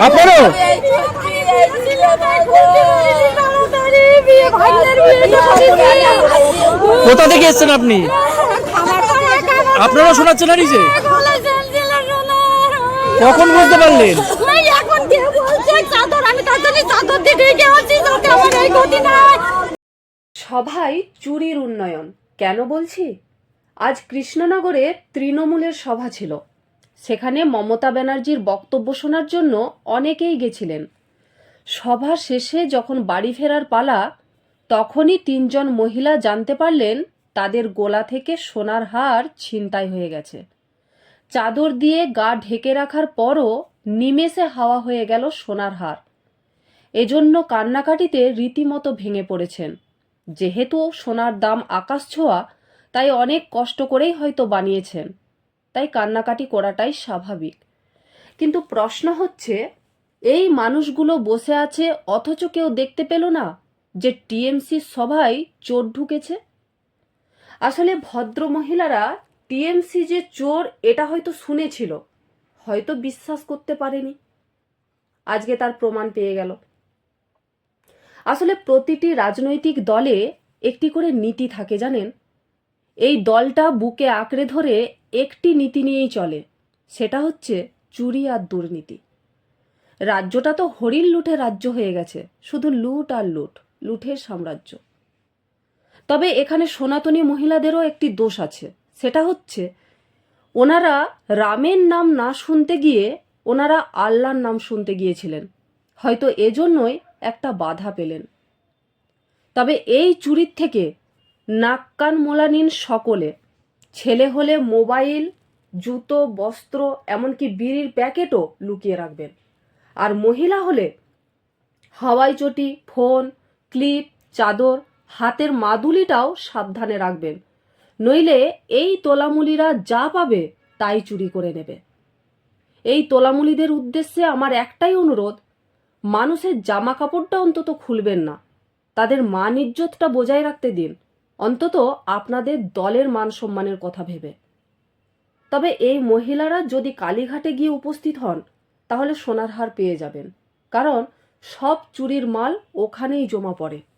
আমার আমি কি। কোথা থেকে এসেছেন আপনি? আপনারা শোনাচ্ছেন নিজে? কখন বুঝতে পারলেন এখন কে বলছে চাদর আমি তার জন্য চাদর দিয়ে ঢেকে আছি তোকে আমার এই গতি নাই সভায় চুরির উন্নয়ন। কেন বলছি? আজ কৃষ্ণনগরে তৃণমূলের সভা ছিল। সেখানে মমতা ব্যানার্জির বক্তব্য শোনার জন্য অনেকেই গেছিলেন। সভা শেষে যখন বাড়ি ফেরার পালা, তখনই তিনজন মহিলা জানতে পারলেন তাদের গোলা থেকে সোনার হার ছিনতাই হয়ে গেছে। চাদর দিয়ে গা ঢেকে রাখার পরও নিমেষে হাওয়া হয়ে গেল সোনার হার। এজন্য কান্নাকাটিতে রীতিমতো ভেঙে পড়েছেন। যেহেতু সোনার দাম আকাশ ছোঁয়া, তাই অনেক কষ্ট করেই হয়তো বানিয়েছেন। তাই কান্নাকাটি করাটাই স্বাভাবিক। কিন্তু প্রশ্ন হচ্ছে, এই মানুষগুলো বসে আছে অথচ কেউ দেখতে পেল না যে টিএমসি সভায় চোর ঢুকেছে? আসলে ভদ্র মহিলারা, টিএমসি যে চোর, এটা হয়তো শুনেছিল, হয়তো বিশ্বাস করতে পারেনি। আজকে তার প্রমাণ পেয়ে গেল। আসলে প্রতিটি রাজনৈতিক দলে একটি করে নীতি থাকে, জানেন? এই দলটা বুকে আঁকড়ে ধরে একটি নীতি নিয়েই চলে, সেটা হচ্ছে চুরি আর দুর্নীতি। রাজ্যটা তো হরিণ লুটে রাজ্য হয়ে গেছে, শুধু লুট আর লুট, লুটের সাম্রাজ্য। তবে এখানে সনাতনী মহিলাদেরও একটি দোষ আছে, সেটা হচ্ছে ওনারা রামের নাম না শুনতে গিয়ে ওনারা আল্লাহর নাম শুনতে গিয়েছিলেন। হয়তো এজন্যই একটা বাধা পেলেন। তবে এই চুরির থেকে নাক কান মোলা নিন সকলে, ছেলে হলে মোবাইল, জুতো, বস্ত্র, এমনকি বিড়ির প্যাকেটও লুকিয়ে রাখবেন। আর মহিলা হলে হাওয়াই চটি, ফোন, ক্লিপ, চাদর, হাতের মাদুলিটাও সাবধানে রাখবেন। নইলে এই তোলামুলিরা যা পাবে তাই চুরি করে নেবে। এই তোলামুলিদের উদ্দেশ্যে আমার একটাই অনুরোধ মানুষের জামা কাপড়টা অন্তত খুলবেন না। তাদের মান ইজ্জতটা বজায় রাখতে দিন। অন্তত আপনাদের দলের মান সম্মানের কথা ভেবে। তবে এই মহিলারা যদি কালীঘাটে গিয়ে উপস্থিত হন, তাহলে সোনার হার পেয়ে যাবেন। কারণ সব চুরির মাল ওখানেই জমা পড়ে।